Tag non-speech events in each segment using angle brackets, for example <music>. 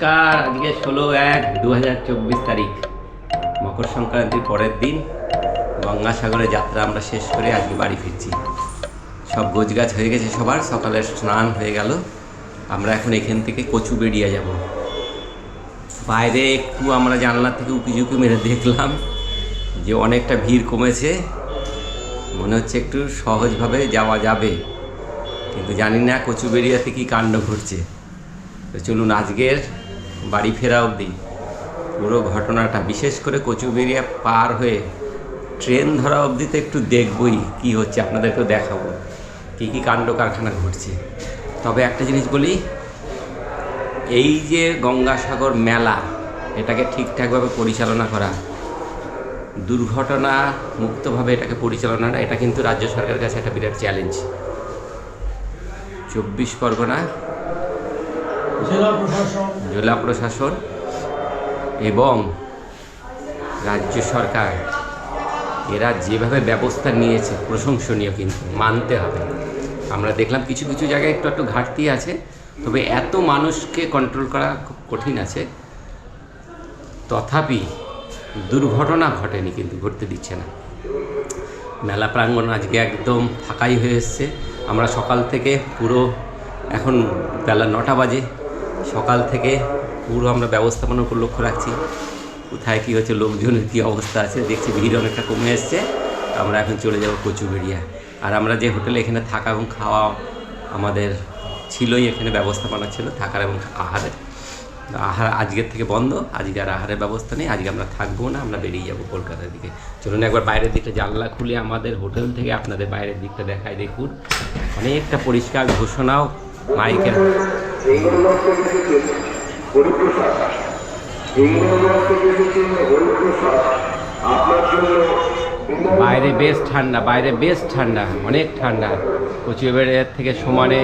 নমস্কার, আজকে ষোলো এক দু তারিখ। মকর সংক্রান্তির পরের দিন গঙ্গাসাগরে যাত্রা আমরা শেষ করে আজকে বাড়ি ফিরছি। সব গোছগাছ হয়ে গেছে সবার, সকালে স্নান হয়ে গেল। আমরা এখন এখান থেকে কচু বেরিয়ে যাব। বাইরে একটু আমরা জানলা থেকে উকি ঝুঁকি মেরে দেখলাম যে অনেকটা ভিড় কমেছে। মনে হচ্ছে একটু সহজভাবে যাওয়া যাবে। কিন্তু জানি না কচুবেরিয়াতে কী কাণ্ড ঘটছে। তো চলুন আজকের বাড়ি ফেরা অবধি পুরো ঘটনাটা, বিশেষ করে কচুবেরিয়া পার হয়ে ট্রেন ধরা অবধি তো একটু দেখবই কি হচ্ছে, আপনাদেরকেও দেখাবো কী কী কাণ্ড কারখানা ঘটছে। তবে একটা জিনিস বলি, এই যে গঙ্গাসাগর মেলা, এটাকে ঠিকঠাকভাবে পরিচালনা করা, দুর্ঘটনা মুক্তভাবে এটাকে পরিচালনাটা এটা কিন্তু রাজ্য সরকারের কাছে একটা বিরাট চ্যালেঞ্জ চব্বিশ পরগনা জেলা প্রশাসন জেলা প্রশাসন এবং রাজ্য সরকার, এরা যেভাবে ব্যবস্থা নিয়েছে, প্রশংসনীয় কিন্তু, মানতে হবে। আমরা দেখলাম কিছু কিছু জায়গায় একটু একটু ঘাটতি আছে, তবে এত মানুষকে কন্ট্রোল করা খুব কঠিন আছে। তথাপি দুর্ঘটনা ঘটেনি কিন্তু, ঘটতে দিচ্ছে না। মেলা প্রাঙ্গণ আজকে একদম ফাঁকাই হয়ে এসছে। আমরা সকাল থেকে পুরো এখন বেলা নটা বাজে। সকাল থেকে পুরো আমরা ব্যবস্থাপনার উপর লক্ষ্য রাখছি। কোথায় কী হচ্ছে লোকজনের কী অবস্থা আছে, দেখছি ভিড় অনেকটা কমে এসছে। আমরা এখন চলে যাব কচুবেড়িয়া। আর আমরা যে হোটেলে এখানে থাকা এবং খাওয়া আমাদের ছিলই এখানে ব্যবস্থাপনা ছিল, থাকার এবং আহারের আহার আজকের থেকে বন্ধ, আজকে আর আহারের ব্যবস্থা নেই, আজকে আমরা থাকব না, আমরা বেরিয়ে যাব কলকাতার দিকে। চলুন একবার বাইরের দিকটা, জানলা খুলে আমাদের হোটেল থেকে আপনাদের বাইরের দিকটা দেখায় দেখুন। অনেকটা পরিষ্কার, ঘোষণাও মাইকের বাইরে বেশ ঠান্ডা, বাইরে বেশ ঠান্ডা, অনেক ঠান্ডা। কোচবিহারের থেকে সমানে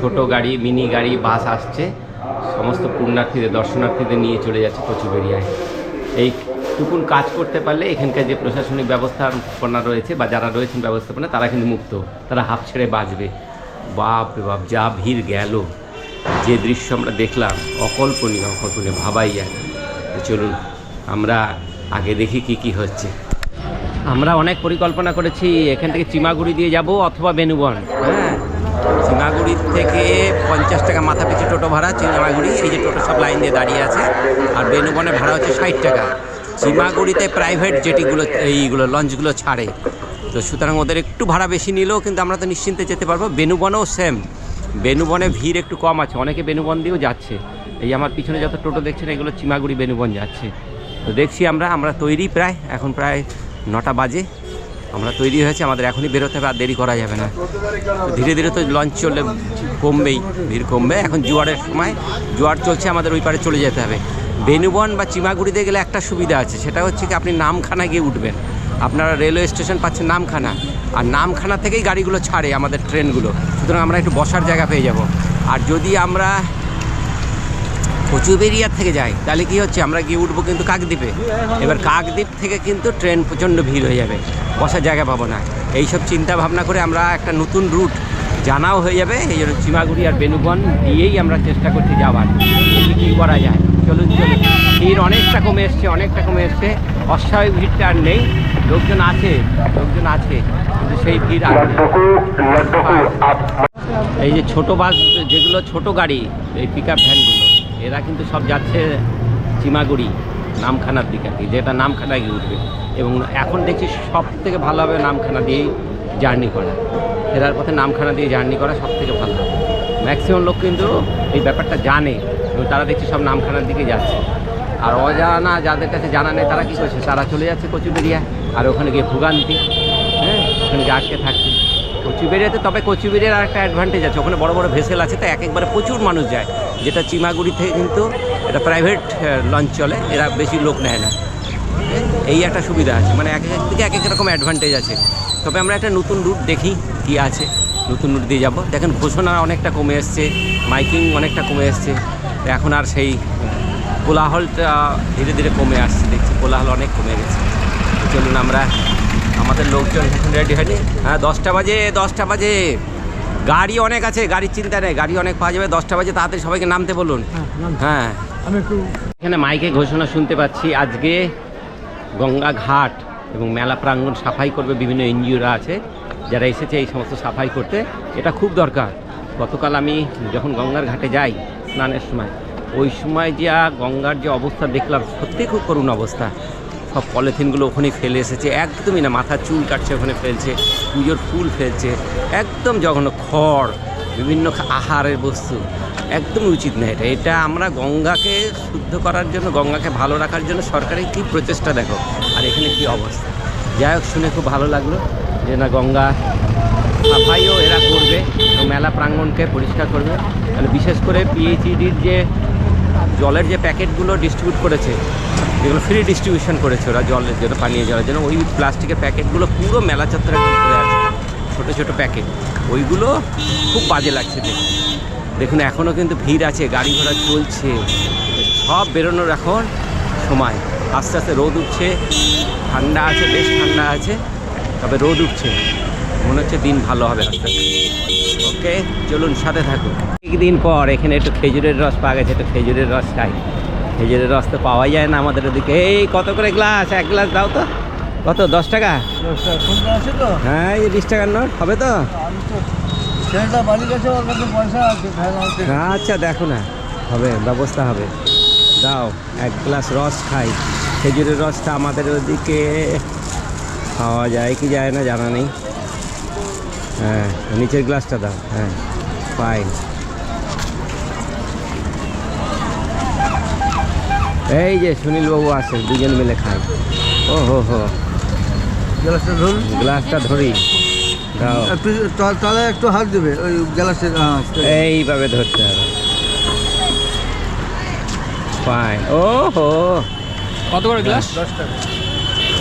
ছোট গাড়ি, মিনি গাড়ি, বাস আসছে। সমস্ত পুণ্যার্থীদের, দর্শনার্থীদের নিয়ে চলে যাচ্ছে কচুবেরিয়ায় এই টুকুন কাজ করতে পারলে এখানকার যে প্রশাসনিক ব্যবস্থাপনা রয়েছে বা যারা রয়েছেন ব্যবস্থাপনা, তারা কিন্তু মুক্ত। তারা হাফ ছেড়ে বাঁচবে। বাপ বাপ, যা ভিড় গেল। যে দৃশ্য আমরা দেখলাম অকল্পনীয় অকল্পনীয়, ভাবাই যায় চলুন, আমরা আগে দেখি কি কি হচ্ছে। আমরা অনেক পরিকল্পনা করেছি, এখান থেকে চিমাগুড়ি দিয়ে যাব অথবা বেনুবন। হ্যাঁ? চিমাগুড়ি থেকে পঞ্চাশ টাকা মাথা পিছু টোটো ভাড়া, চিমাগুড়ি, এই যে টোটো সব লাইন দিয়ে দাঁড়িয়ে আছে। আর বেনুবনে ভাড়া হচ্ছে ষাট টাকা। চিমাগুড়িতে প্রাইভেট জেটিগুলো এইগুলো, লঞ্চগুলো ছাড়ে। তো সুতরাং ওদের একটু ভাড়া বেশি নিলেও কিন্তু আমরা তো নিশ্চিন্তে যেতে পারব। বেনুবনেও সেম বেনুবনে ভিড় একটু কম আছে। অনেকে বেনুবন দিয়েও যাচ্ছে। এই আমার পিছনে যত টোটো দেখছেন, এগুলো চিমাগুড়ি বেনুবন যাচ্ছে। তো দেখছি আমরা আমরা তৈরি প্রায়, এখন প্রায় নটা বাজে। আমরা তৈরি হয়েছে, আমাদের এখনই বেরোতে হবে, আর দেরি করা যাবে না। ধীরে ধীরে তো লঞ্চ চললে কমবেই, ভিড় কমবে। এখন জোয়ারের সময়, জোয়ার চলছে, আমাদের ওই পারে চলে যেতে হবে। বেনুবন বা চিমাগুড়িতে গেলে একটা সুবিধা আছে, সেটা হচ্ছে কি আপনি নামখানা গিয়ে উঠবেন। আপনারা রেলওয়ে স্টেশন পাচ্ছেন নামখানা। আর নামখানা থেকেই গাড়িগুলো ছাড়ে আমাদের ট্রেনগুলো। সুতরাং আমরা একটু বসার জায়গা পেয়ে যাব। আর যদি আমরা কচুবেরিয়া থেকে যাই, তাহলে কি হচ্ছে? আমরা গিয়ে উঠবো কিন্তু কাকদ্বীপে। এবার কাকদ্বীপ থেকে কিন্তু ট্রেন প্রচণ্ড ভিড় হয়ে যাবে। বসার জায়গা পাবো না। এইসব চিন্তা ভাবনা করে আমরা একটা নতুন রুট জানাও হয়ে যাবে। এই জন্য চিমাগুড়ি আর বেনুবন দিয়েই আমরা চেষ্টা করছি যাওয়ার। কী করা যায়? চলুন চলুন। ভিড় অনেকটা কমে এসছে, অনেকটা কমে এসছে। অস্বাভাবিক ভিড়টা আর নেই। লোকজন আছে লোকজন আছে কিন্তু সেই ভিড়। এই যে ছোট বাস যেগুলো ছোট গাড়ি এই পিক আপ ভ্যানগুলো এরা কিন্তু সব যাচ্ছে চিমাগুড়ি নামখানার দিকে আর কি যেটা নামখানা গিয়ে উঠবে। এবং এখন দেখছি সব থেকে ভালো হবে নামখানা দিয়েই জার্নি করা। ফেরার পথে নামখানা দিয়ে জার্নি করা সব থেকে ভালো হবে। ম্যাক্সিমাম লোক কিন্তু এই ব্যাপারটা জানে এবং তারা দেখছি সব নামখানার দিকে যাচ্ছে। আর অজানা যাদের কাছে জানা নেই, তারা কী করছে? তারা চলে যাচ্ছে কচুবেরিয়া আর ওখানে গিয়ে ভোগান্তি। হ্যাঁ ওখানে গিয়ে আটকে থাকছে। কচুবেরিয়াতে তবে কচুবেরিয়ার আর একটা অ্যাডভান্টেজ আছে। ওখানে বড় বড় ভেসেল আছে তো এক একবারে প্রচুর মানুষ যায়। যেটা চিমাগুড়ি থেকে কিন্তু এটা প্রাইভেট লঞ্চ চলে, এরা বেশি লোক নেয় না। এই একটা সুবিধা আছে। মানে এক এক দিকে এক এক রকম অ্যাডভান্টেজ আছে। তবে আমরা একটা নতুন রুট দেখি কি আছে। নতুন রুট দিয়ে যাব। দেখেন, ঘোষণা অনেকটা কমে এসছে, মাইকিং অনেকটা কমে এসছে। এখন আর সেই কোলাহলটা ধীরে ধীরে কমে আসছে দেখছি কোলাহল অনেক কমে গেছে। চলুন আমরা আমাদের লোকজন এখন রেডি হয়নি। হ্যাঁ দশটা বাজে দশটা বাজে। গাড়ি অনেক আছে গাড়ির চিন্তা নেই গাড়ি অনেক পাওয়া যাবে দশটা বাজে তাড়াতাড়ি সবাইকে নামতে বলুন। হ্যাঁ। আমি একটু এখানে মাইকে ঘোষণা শুনতে পাচ্ছি আজকে গঙ্গা ঘাট এবং মেলা প্রাঙ্গণ সাফাই করবে বিভিন্ন এনজিওরা আছে যারা এসেছে এই সমস্ত সাফাই করতে। এটা খুব দরকার। গতকাল আমি যখন গঙ্গার ঘাটে যাই স্নানের সময় ওই সময় যা গঙ্গার যে অবস্থা দেখলাম সত্যি খুব করুণ অবস্থা। সব পলিথিনগুলো ওখানেই ফেলে এসেছে, একদমই না, মাথার চুল কাটছে ওখানে ফেলছে, পুজোর ফুল ফেলছে, একদম জঘন্য খড়, বিভিন্ন আহারের বস্তু একদম উচিত না এটা। এটা আমরা গঙ্গাকে শুদ্ধ করার জন্য, গঙ্গাকে ভালো রাখার জন্য সরকারের কী প্রচেষ্টা দেখো, আর এখানে কি অবস্থা? যাই হোক, শুনে খুব ভালো লাগল যে না, গঙ্গা সাফাইও এরা করবে মেলা প্রাঙ্গণকে পরিষ্কার করবে। বিশেষ করে পিএইচইডির যে জলের যে প্যাকেটগুলো ডিস্ট্রিবিউট করেছে, যেগুলো ফ্রি ডিস্ট্রিবিউশন করেছে ওরা জলের জন্য, পানীয় জলের জন্য, ওই প্লাস্টিকের প্যাকেটগুলো পুরো মেলা চত্বরে পড়ে আছে। ছোটো ছোটো প্যাকেট। ওইগুলো খুব বাজে লাগছে দেখুন দেখুন, এখনও কিন্তু ভিড় আছে, গাড়ি ঘোড়া চলছে। সব বেরোনোর এখন সময়। আস্তে আস্তে রোদ উঠছে, ঠান্ডা আছে, বেশ ঠান্ডা আছে, তবে রোদ উঠছে। মনে হচ্ছে দিন ভালো হবে আস্তে আস্তে ওকে, চলুন, সাথে থাকুন। দিন পর এখানে একটু খেজুরের রস পাওয়া গেছে, একটু খেজুরের রস খাই। খেজুরের রস তো পাওয়াই যায় না আমাদের ওদিকে। এই কত করে গ্লাস? এক গ্লাস দাও তো। কত? দশ টাকা? হ্যাঁ এই বিশ টাকার নোট। হবে তো? আচ্ছা দেখো না। হবে, ব্যবস্থা হবে। দাও, এক গ্লাস রস খাই। খেজুরের রসটা আমাদের ওদিকে খাওয়া যায় কি যায় না জানা নেই। হ্যাঁ নিচের গ্লাসটা দাও। হ্যাঁ ফাইন এই যে সুনীল বাবু আছে দুজন মিলে খাই। ও হো। হো গ্লাসটা ধরুন। গ্লাসটা ধরি। দাও। একটু তা- তাহলে একটু হাত দেবে ওই গ্লাসের হ্যাঁ, এইভাবে ধরতে হবে। ফাইন ও হো কত করে গ্লাস? দশ টাকা।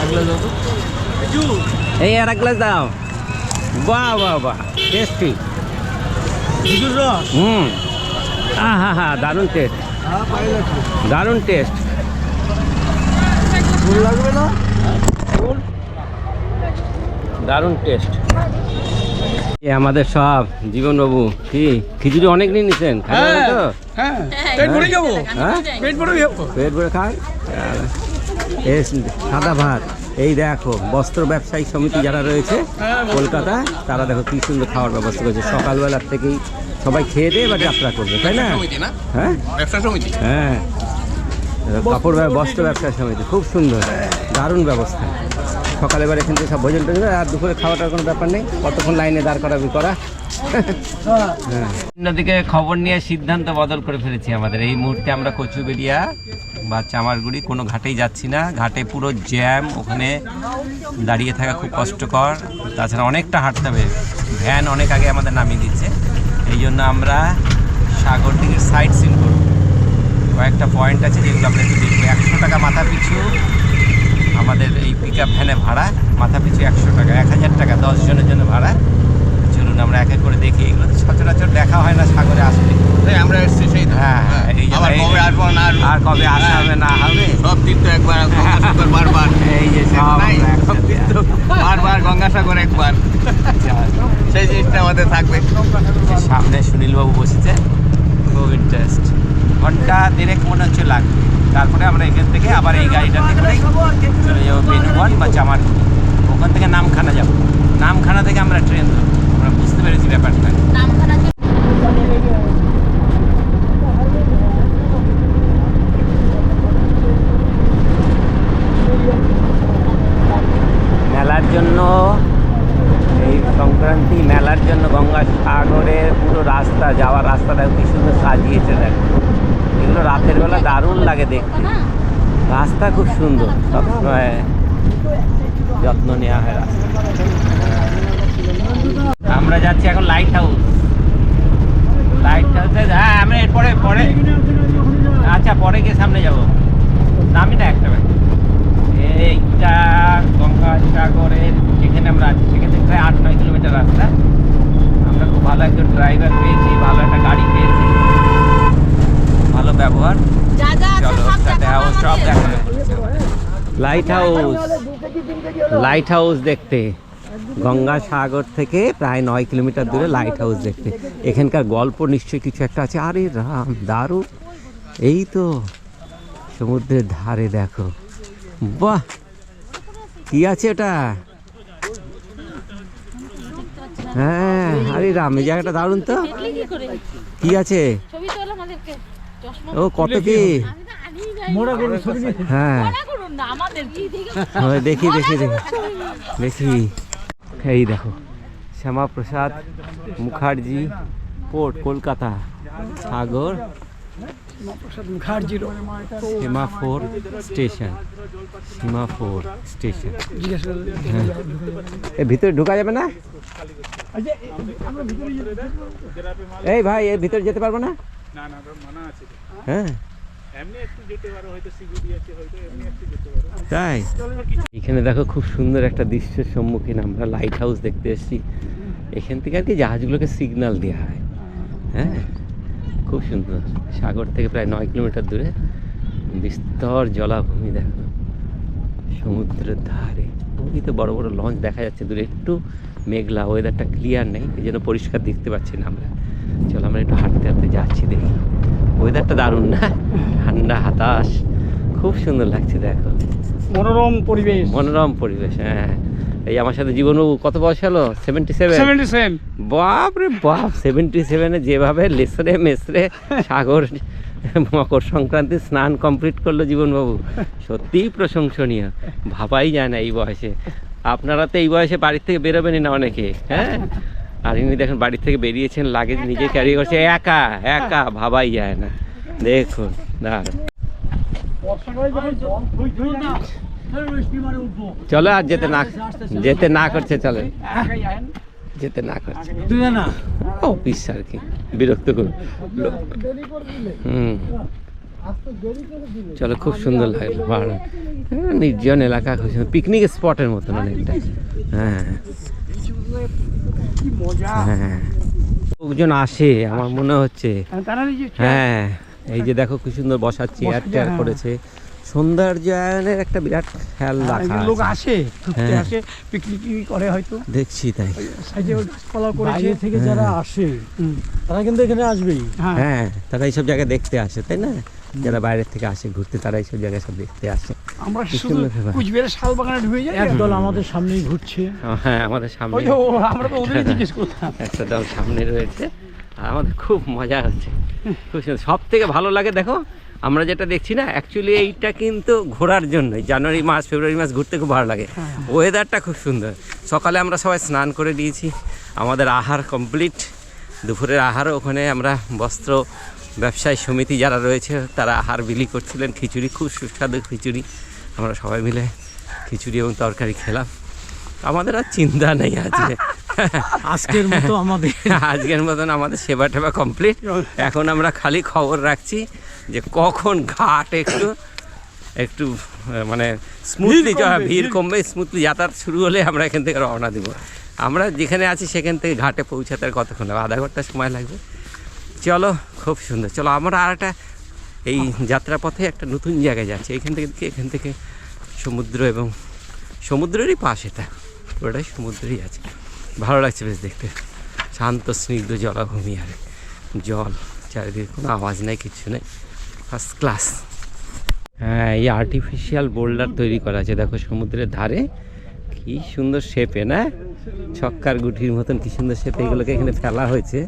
গ্লাস। এই আর এক গ্লাস দাও। বাহ বাহ বাহ। টেস্টি হুম। হা হা দারুণ টেস্ট। দারুণ টেস্ট ফুল লাগবে না? দারুণ টেস্ট এ আমাদের সব জীবনবাবু কি? খিচুড়ি অনেক নিয়ে নিছেন? খাবেন তো? হ্যাঁ পেট ভরে যাব হ্যাঁ? পেট ভরে যাব পেট ভরে খান? সাদা ভাত। এই দেখো বস্ত্র ব্যবসায়ী সমিতি যারা রয়েছে হ্যাঁ, কলকাতা তারা দেখো কি সুন্দর খাওয়ার ব্যবস্থা করেছে। সকালবেলার থেকেই সবাই খেয়ে দিয়ে এবার যাত্রা করবে তাই না? হ্যাঁ? ব্যবসা সমিতি? হ্যাঁ। কাপড় বস্ত্র ব্যবসা সমিতি খুব সুন্দর দারুণ ব্যবস্থা। সকালে এবার এখান থেকে সব ভোজন টোজন আর দুপুরে খাওয়াটার কোনো ব্যাপার নেই কতক্ষণ লাইনে দাঁড় করাবি করা? হ্যাঁ। অন্যদিকে খবর নিয়ে সিদ্ধান্ত বদল করে ফেলেছি আমাদের। এই মুহূর্তে আমরা কচুবেড়িয়া বা চামারগুড়ি কোনো ঘাটেই যাচ্ছি না। ঘাটে পুরো জ্যাম ওখানে দাঁড়িয়ে থাকা খুব কষ্টকর। তাছাড়া অনেকটা হাঁটতে হবে। ভ্যান অনেক আগে আমাদের নামিয়ে দিচ্ছে। এই জন্য আমরা সাগর দিঘির সাইড সিন করব। কয়েকটা পয়েন্ট আছে যেগুলো আমরা একটু দেখব। একশো টাকা মাথা পিছু আমাদের এই পিক আপ ভ্যানে ভাড়া। মাথা পিছু একশো টাকা। এক হাজার টাকা, দশ জনের জন্য ভাড়া। চলুন আমরা এক এক করে দেখি এগুলো। তো সচরাচর দেখা হয় না সাগরে আসলে। তাই আমরা এসছি সেই হ্যাঁ হ্যাঁ, এই আবার কবে আসব না আর কবে আসা হবে না হবে? সব তীর্থ একবার বারবার। <laughs> এই যে সব তীর্থ বারবার গঙ্গাসাগর একবার। সেই জিনিসটা আমাদের থাকবে। সামনে সুনীলবাবু বসেছে খুব ইন্টারেস্ট ঘণ্টা দেড়েক মনে হচ্ছে লাগবে। তারপরে আমরা এখান থেকে আবার এই গাড়িটাতে করে চলে যাব বেনুবন বা চামারগুড়ি ওখান থেকে নামখানা যাব। নামখানা থেকে আমরা ট্রেন ধরবো। বুঝতে পেরেছি ব্যাপারটা। মেলার জন্য, এই সংক্রান্তি মেলার জন্য গঙ্গা সাগরের পুরো রাস্তা, যাওয়ার রাস্তাটা কি সুন্দর সাজিয়েছে দেখো। এগুলো রাতের বেলা দারুণ লাগে দেখতে। রাস্তা খুব সুন্দর, সবসময় যত্ন নেওয়া হয় রাস্তা আমরা যাচ্ছি এখন লাইট হাউস লাইট হাউসে হ্যাঁ আমরা এরপরে পরে আচ্ছা পরে গিয়ে সামনে যাব। নামি না একটা। এইটা গঙ্গাসাগরের যেখানে আমরা আছি সেখানে প্রায় আট নয় কিলোমিটার রাস্তা। আমরা খুব ভালো একজন ড্রাইভার পেয়েছি ভালো একটা গাড়ি পেয়েছি। ভালো ব্যবহার। চলো সব দেখা লাইট হাউস লাইট হাউস দেখতে। গঙ্গা সাগর থেকে প্রায় নয় কিলোমিটার দূরে লাইট হাউস দেখতে। এখানকার গল্প নিশ্চয়ই কিছু একটা আছে। আরে রাম দারুণ এই তো সমুদ্রের ধারে দেখো। বাহ! কি আছে ওটা? হ্যাঁ আরে রাম এই জায়গাটা দারুণ তো। কি আছে? ছবি তোল আমাদেরকে চশমা ও কত কি? আমি তো আনিই নাই মোড়া করে ছবি নিয়ে হ্যাঁ ওই দেখি দেখি দেখি। দেখি। এই দেখো Shyamaprasad Mukherjee port Kolkata Sagar semaphore station semaphore station. করলে এ ভিতরে ঢোকা যাবে না? এই ভাই এর ভিতরে যেতে পারব না? হ্যাঁ। তাই? এখানে দেখো খুব সুন্দর একটা দৃশ্যের সম্মুখীন আমরা লাইট হাউস দেখতে এসেছি। এখান থেকে আর কি জাহাজগুলোকে সিগন্যাল দেওয়া হয়। হ্যাঁ? খুব সুন্দর। সাগর থেকে প্রায় নয় কিলোমিটার দূরে। বিস্তর জলাভূমি দেখো। সমুদ্রের ধারে। ওই তো বড় বড় লঞ্চ দেখা যাচ্ছে। দূরে একটু মেঘলা ওয়েদারটা ক্লিয়ার নেই। এই জন্য পরিষ্কার দেখতে পাচ্ছি না আমরা। চলো আমরা একটু হাঁটতে হাঁটতে যাচ্ছি দেখি। ওয়েদারটা দারুণ না? ঠান্ডা হাতাশ। খুব সুন্দর লাগছে দেখো। মনোরম পরিবেশ। মনোরম পরিবেশ হ্যাঁ। এই আমার সাথে জীবনবাবু কত বয়স হলো? সেভেন্টি সেভেন সেভেন্টি সেভেন বাপ রে বাপ সেভেন্টি সেভেনে যেভাবে লেসরে মেসরে সাগর মকর সংক্রান্তি স্নান কমপ্লিট করল জীবনবাবু। সত্যিই প্রশংসনীয়। ভাবাই যায় না এই বয়সে। আপনারা তো এই বয়সে বাড়ির থেকে বেরোবেনই না অনেকে হ্যাঁ? আর ইনি দেখেন বাড়ি থেকে বেরিয়েছেন লাগেজ নিজে ক্যারি করছে একা একা ভাবাই যায় না। দেখুন দাঁড়ান। চলো আর যেতে না যেতে না করছে চলো। যেতে না করছে। তুই না অফিস আর কি বিরক্ত করুন। হুম। চলো খুব সুন্দর লাগল হ্যাঁ, নির্জন এলাকা খুব সুন্দর। পিকনিক স্পটের মতন অনেকটা। হ্যাঁ হ্যাঁ। লোকজন আসে আমার মনে হচ্ছে। তারা এই যে হ্যাঁ এই যে দেখো কি সুন্দর বসার চেয়ার টেয়ার হ্যাঁ। করেছে। সৌন্দর্যায়নের একটা বিরাট খেয়াল রাখা হ্যাঁ, লোক আসে ঘুরতে হ্যাঁ। আসে পিকনিক করে হয়তো। দেখছি তাই। সাইডে গাছপালা করেছে। বাইরে থেকে যারা আসে তারা কিন্তু এখানে আসবেই। হ্যাঁ। হ্যাঁ তারা এইসব জায়গায় দেখতে আসে তাই না? যারা বাইরের থেকে আসে ঘুরতে তারা এইসব জায়গায় সব দেখতে আসে। আমরা শুধু সুন্দর কুচবিহারের শাল বাগানে ঢুকে যাই। একদল আমাদের সামনেই ঘুরছে। হ্যাঁ আমাদের সামনে। ও, আমরা তো ওদেরই জিজ্ঞেস করতাম। একটা দল সামনে রয়েছে আর আমাদের খুব মজা হচ্ছে। খুব সব থেকে ভালো লাগে দেখো আমরা যেটা দেখছি না অ্যাকচুয়ালি এইটা কিন্তু ঘোরার জন্য জানুয়ারি মাস ফেব্রুয়ারি মাস ঘুরতে খুব ভালো লাগে। ওয়েদারটা খুব সুন্দর। সকালে আমরা সবাই স্নান করে দিয়েছি। আমাদের আহার কমপ্লিট দুপুরের আহারও ওখানে আমরা বস্ত্র ব্যবসায়ী সমিতি যারা রয়েছে তারা আহার বিলি করছিলেন। খিচুড়ি খুব সুস্বাদু খিচুড়ি। আমরা সবাই মিলে খিচুড়ি এবং তরকারি খেলাম। আমাদের আর চিন্তা নেই আজকে। <laughs> আজকের মতো আমাদের। আজকের মতন আমাদের সেবা টেবা কমপ্লিট এখন আমরা খালি খবর রাখছি। যে কখন ঘাট একটু একটু মানে স্মুথলি ভিড় কমবে স্মুথলি যাতায়াত শুরু হলে আমরা এখান থেকে রওনা দিব। আমরা যেখানে আছি সেখান থেকে ঘাটে পৌঁছাতে আর কতক্ষণ লাগবে? আধা ঘণ্টা সময় লাগবে। চলো খুব সুন্দর। চলো আমরা আর একটা এই যাত্রাপথে একটা নতুন জায়গায় যাচ্ছি। এখান থেকে দেখি এখান থেকে সমুদ্র এবং সমুদ্রেরই পাশ এটা। পুরোটাই সমুদ্রেই আছে। ভালো লাগছে বেশ দেখতে। শান্ত স্নিগ্ধ জলাভূমি আর জল। চারিদিকে কোনো আওয়াজ নেই কিছু নেই। First class. হ্যাঁ এই আর্টিফিশিয়াল বোল্ডার তৈরি করা আছে। দেখো সমুদ্রের ধারে। কি সুন্দর শেপে না? ছক্কার গুঠির মতন কি সুন্দর শেপে এগুলোকে এখানে ফেলা হয়েছে।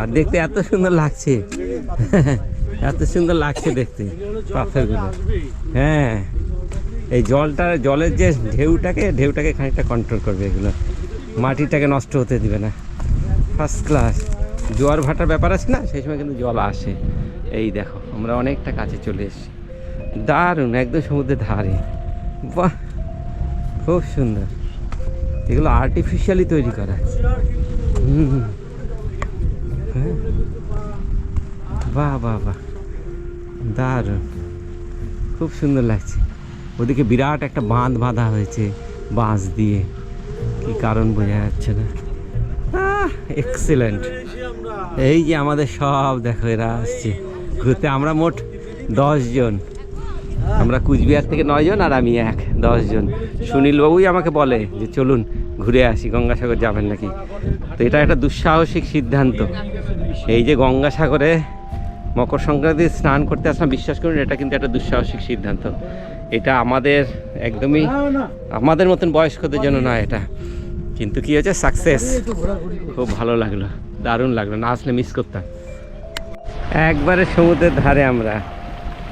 আর দেখতে এত সুন্দর লাগছে। <laughs> এত সুন্দর লাগছে দেখতে পাথরগুলো। হ্যাঁ এই জলটা, জলের যে ঢেউটাকে ঢেউটাকে খানিকটা কন্ট্রোল করবে এগুলো। মাটিটাকে নষ্ট হতে দিবে না। ফার্স্ট ক্লাস জোয়ার ভাটার ব্যাপার আছে না? সেই সময় কিন্তু জল আসে। এই দেখো। আমরা অনেকটা কাছে চলে এসেছি। দারুণ, একদম সমুদ্রের ধারে। বাহ, খুব সুন্দর। এগুলো আর্টিফিশিয়ালি তৈরি করা। হ্যাঁ। বাহ বাহ বাহ। দারুণ। খুব সুন্দর লাগছে। ওদিকে বিরাট একটা বাঁধ বাঁধা হয়েছে, বাঁশ দিয়ে। কি কারণ বোঝা যাচ্ছে না। এক্সেলেন্ট এই যে আমাদের সব দেখো, এরা আসছে। ঘুরতে আমরা মোট জন। আমরা কুচবিহার থেকে নয় জন আর আমি এক, দশ জন। সুনীল বাবুই আমাকে বলে যে, চলুন ঘুরে আসি, গঙ্গাসাগর যাবেন নাকি? তো এটা একটা দুঃসাহসিক সিদ্ধান্ত। এই যে গঙ্গাসাগরে মকর সংক্রান্তি স্নান করতে আসলাম, বিশ্বাস করুন, এটা কিন্তু একটা দুঃসাহসিক সিদ্ধান্ত। এটা আমাদের একদমই আমাদের মতন বয়স্কদের জন্য না এটা। কিন্তু কি হয়েছে? সাকসেস। খুব ভালো লাগল, দারুণ লাগল। না আসলে মিস করতাম। একবারে সমুদ্রের ধারে আমরা।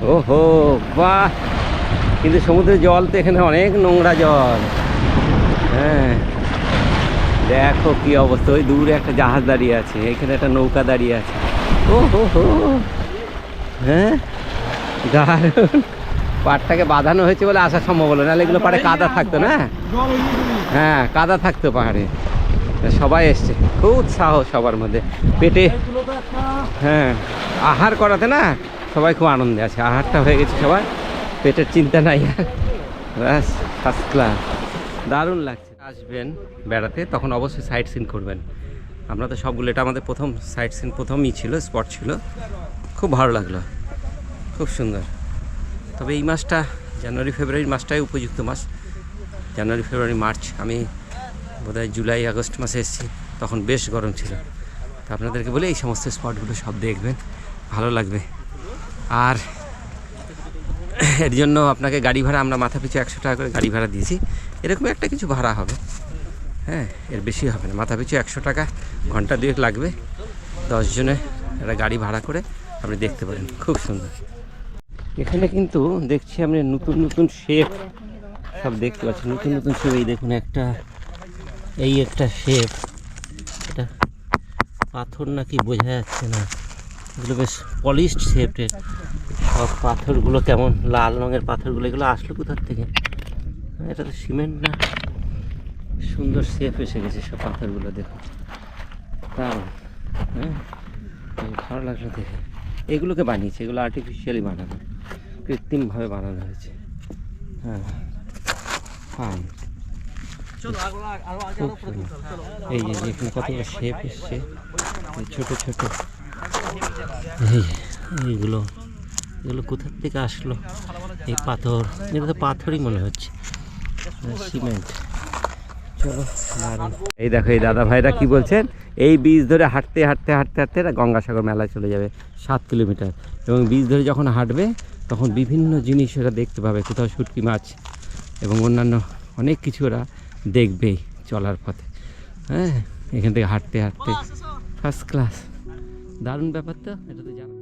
ওহো, বাহ! কিন্তু সমুদ্রের জল তো এখানে অনেক নোংরা জল। হ্যাঁ। দেখো কি অবস্থা, ওই দূরে একটা জাহাজ দাঁড়িয়ে আছে, এখানে একটা নৌকা দাঁড়িয়ে আছে। ও হো হো। হ্যাঁ? দারুণ। পাড়টাকে বাঁধানো হয়েছে বলে আসা সম্ভব হলো নাহলে এগুলো পাড়ে কাদা থাকতো না? হ্যাঁ কাদা থাকতো পাহাড়ে। সবাই এসছে। খুব উৎসাহ সবার মধ্যে। পেটে হ্যাঁ আহার করাতে না সবাই খুব আনন্দে আছে। আহারটা হয়ে গেছে সবার। পেটের চিন্তা নাই। ব্যাস ফার্স্ট ক্লাস দারুণ লাগছে। আসবেন বেড়াতে, তখন অবশ্যই সাইট সিন করবেন। আমরা তো সবগুলো, এটা আমাদের প্রথম সাইট সিন প্রথমই ছিল স্পট ছিল। খুব ভালো লাগল। খুব সুন্দর। তবে এই মাসটা, জানুয়ারি, ফেব্রুয়ারি মাসটাই উপযুক্ত মাস। জানুয়ারি, ফেব্রুয়ারি, মার্চ, আমি বোধহয় জুলাই, আগস্ট মাসে এসেছি, তখন বেশ গরম ছিল। তো আপনাদেরকে বলে, এই সমস্ত স্পটগুলো সব দেখবেন, ভালো লাগবে। আর এর জন্য আপনাকে গাড়ি ভাড়া, আমরা মাথা পিছু একশো টাকা করে গাড়ি ভাড়া দিয়েছি। এরকম একটা কিছু ভাড়া হবে। হ্যাঁ এর বেশি হবে না। মাথা পিছু একশো টাকা, ঘণ্টা দুয়েক লাগবে। দশজনে একটা গাড়ি ভাড়া করে আপনি দেখতে পারেন। খুব সুন্দর। এখানে কিন্তু দেখছি আপনি নতুন নতুন শেপ সব দেখতে পাচ্ছি নতুন নতুন শেপ। এই দেখুন একটা এই একটা শেপ। এটা পাথর নাকি বোঝা যাচ্ছে না। এগুলো বেশ পলিশড শেপের সব পাথরগুলো কেমন লাল রঙের পাথরগুলো, এগুলো আসলো কোথার থেকে? এটা তো সিমেন্ট না। সুন্দর শেপ এসে গেছে সব পাথরগুলো দেখুন তাও হ্যাঁ ভালো লাগল দেখে। এগুলোকে বানিয়েছে, এগুলো আর্টিফিশিয়ালি বানানো। কৃত্রিমভাবে বানানো হয়েছে। হ্যাঁ ফাইন খুব সুন্দর। এই যে এখানে কতগুলো শেপ এসছে এই ছোট ছোট। এই এইগুলো এগুলো কোথার থেকে আসলো? এই পাথর এটা তো পাথরই মনে হচ্ছে। সিমেন্ট। চলো এই দেখো এই দাদা ভাইরা কি বলছেন? এই বীজ ধরে হাঁটতে হাঁটতে হাঁটতে হাঁটতে গঙ্গাসাগর মেলায় চলে যাবে সাত কিলোমিটার। এবং বীজ ধরে যখন হাঁটবে তখন বিভিন্ন জিনিস ওরা দেখতে পাবে কোথাও শুটকি মাছ এবং অন্যান্য অনেক কিছু ওরা দেখবেই চলার পথে। হ্যাঁ এখান থেকে হাঁটতে হাঁটতে। ফার্স্ট ক্লাস দারুণ ব্যাপার তো এটা তো জানা।